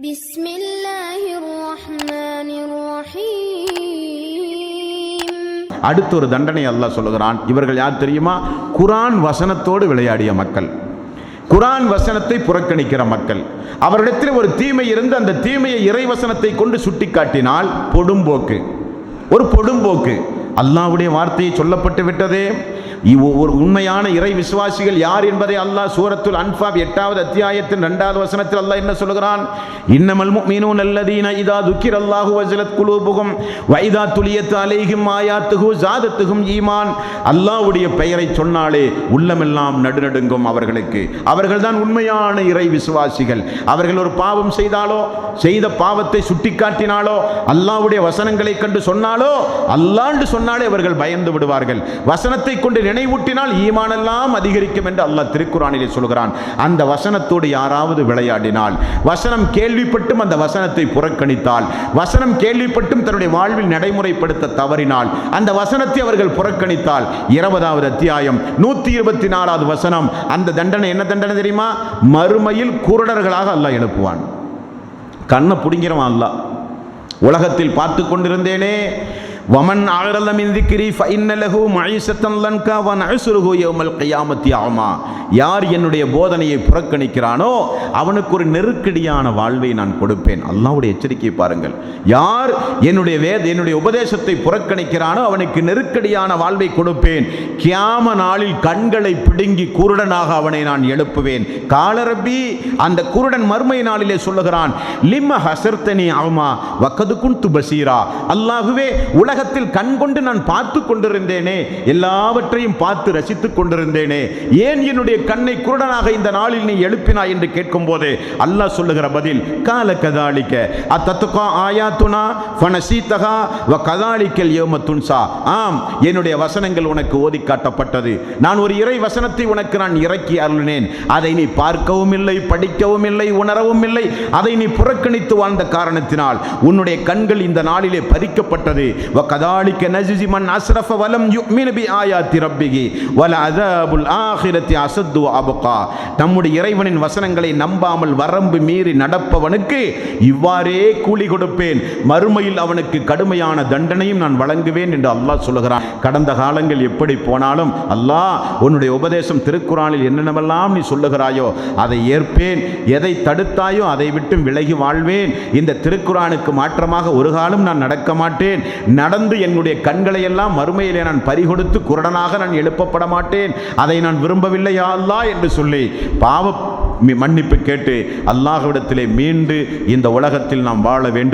بسم الله الرحمن الرحيم அடுத்த ஒரு தண்டனை அல்லாஹ் சொல்லுகிறான் இவர்கள் யார் தெரியுமா குரான் வசனத்தோடு விளையாடிய மக்கள் குரான் வசனத்தை புறக்கணிக்கிற மக்கள் அவரிடத்தில் ஒரு தீமை இருந்து அந்த தீமையை இறை வசனத்தை கொண்டு சுட்டிக்காட்டினால் பொடும்போக்கு ஒரு பொடும்போக்கு அல்லாஹ்வுடைய வார்த்தையை சொல்லப்பட்டு விட்டதே இவ் ஒரு உண்மையான இறை விசுவாசிகள் யார் என்பதை அல்லாஹ் சூரத்துல் அன்பாப் எட்டாவது அத்தியாயத்தின் இரண்டாவது வசனத்தில் அல்லாஹ் என்ன சொல்கிறான் இன்னமல் முஃமினூன் அல்லதீன இதா துக்கிர் அல்லாஹு வஜலத் குலூபுகும் வைதா துலியத் அலைகும் ஆயாத்துஹு ஜாதத்துகும் ஈமான். அல்லாஹ்வுடைய பெயரை சொன்னாலே உள்ளமெல்லாம் நடுநடுங்கும் அவர்களுக்கு. அவர்கள்தான் உண்மையான இறை விசுவாசிகள். அவர்கள் ஒரு பாவம் செய்தாலோ செய்த பாவத்தை சுட்டிக்காட்டினாலோ அல்லாஹ்வுடைய வசனங்களை கண்டு சொன்னாலோ அல்லாண்டு சொன்னாலே அவர்கள் பயந்து விடுவார்கள். வசனத்தை கொண்டு நினைவூட்டினால் ஈமானெல்லாம் அதிகரிக்கும் என்று அல்லாஹ் திருக்குறானிலே சொல்கிறான் அந்த வசனத்தோடு யாராவது விளையாடினால் வசனம் கேள்விப்பட்டும் அந்த வசனத்தை புறக்கணித்தால் வசனம் கேள்விப்பட்டும் தன்னுடைய வாழ்வில் நடைமுறைப்படுத்த தவறினால் அந்த வசனத்தை அவர்கள் புறக்கணித்தால் இருபதாவது அத்தியாயம் நூத்தி இருபத்தி நாலாவது வசனம் அந்த தண்டனை என்ன தண்டனை தெரியுமா? மறுமையில் குருடர்களாக அல்லாஹ் எழுப்புவான். கண்ணை பிடிங்கிறவன் அல்லாஹ். உலகத்தில் பார்த்து கொண்டிருந்தேனே வமன் ஆகரல்ல மிந்திக்கிரி ஃபைன்னலகு மழிசத்தன் லன்கா வன் அசுருகு யௌமல் கையாமத்தி ஆமா யார் என்னுடைய போதனையை புறக்கணிக்கிறானோ அவனுக்கு ஒரு நெருக்கடியான வாழ்வை நான் கொடுப்பேன். அல்லாவுடைய எச்சரிக்கை பாருங்கள். யார் என்னுடைய வேத என்னுடைய உபதேசத்தை புறக்கணிக்கிறானோ அவனுக்கு நெருக்கடியான வாழ்வை கொடுப்பேன். கியாம நாளில் கண்களை பிடுங்கி குருடனாக அவனை நான் எழுப்புவேன். காலரபி அந்த குருடன் மர்மை நாளிலே சொல்லுகிறான் லிம்ம ஹசர்த்தனி ஆமா வக்கது துபசீரா பசீரா. உலக உலகத்தில் கண் கொண்டு நான் பார்த்து கொண்டிருந்தேனே எல்லாவற்றையும் பார்த்து ரசித்துக் கொண்டிருந்தேனே. ஏன் என்னுடைய கண்ணை குருடனாக இந்த நாளில் நீ எழுப்பினாய் என்று கேட்கும் போது அல்லாஹ் சொல்லுகிற பதில் கால கதாளிக்க அத்தத்துக்கா ஆயாத்துனா ஃபனசீத்தகா வ கதாளிக்கல் யோம துன்சா. ஆம் என்னுடைய வசனங்கள் உனக்கு ஓதி காட்டப்பட்டது. நான் ஒரு இறை வசனத்தை உனக்கு நான் இறக்கி அருளினேன். அதை நீ பார்க்கவும் இல்லை படிக்கவும் இல்லை உணரவும் இல்லை. அதை நீ புறக்கணித்து வாழ்ந்த காரணத்தினால் உன்னுடைய கண்கள் இந்த நாளிலே பறிக்கப்பட்டது. வ وكذلك نجزي من أسرف ولم يؤمن بآيات ربه ولعذاب الآخرة أشد وأبقى நம்முடைய இறைவனின் வசனங்களை நம்பாமல் வரம்பு மீறி நடப்பவனுக்கு இவ்வாறே கூலி கொடுப்பேன் மறுமையில் அவனுக்கு கடுமையான தண்டனையும் நான் வழங்குவேன் என்று அல்லாஹ் சொல்லுகிறான் கடந்த காலங்கள் எப்படி போனாலும் அல்லாஹ் உன்னுடைய உபதேசம் திருக்குறானில் என்னென்னவெல்லாம் நீ சொல்லுகிறாயோ அதை ஏற்பேன் எதை தடுத்தாயோ அதை விட்டு விலகி வாழ்வேன் இந்த திருக்குறானுக்கு மாற்றமாக ஒரு காலம் நான் நடக்க மாட்டேன் நடந்து என்னுடைய கண்களை எல்லாம் மறுமையிலே நான் பறிகொடுத்து குரடனாக நான் எழுப்பப்பட மாட்டேன் அதை நான் விரும்பவில்லை அல்லா என்று சொல்லி பாவ மன்னிப்பு கேட்டு அல்லாஹ்விடத்திலே மீண்டு இந்த உலகத்தில் நாம் வாழ வேண்டும்.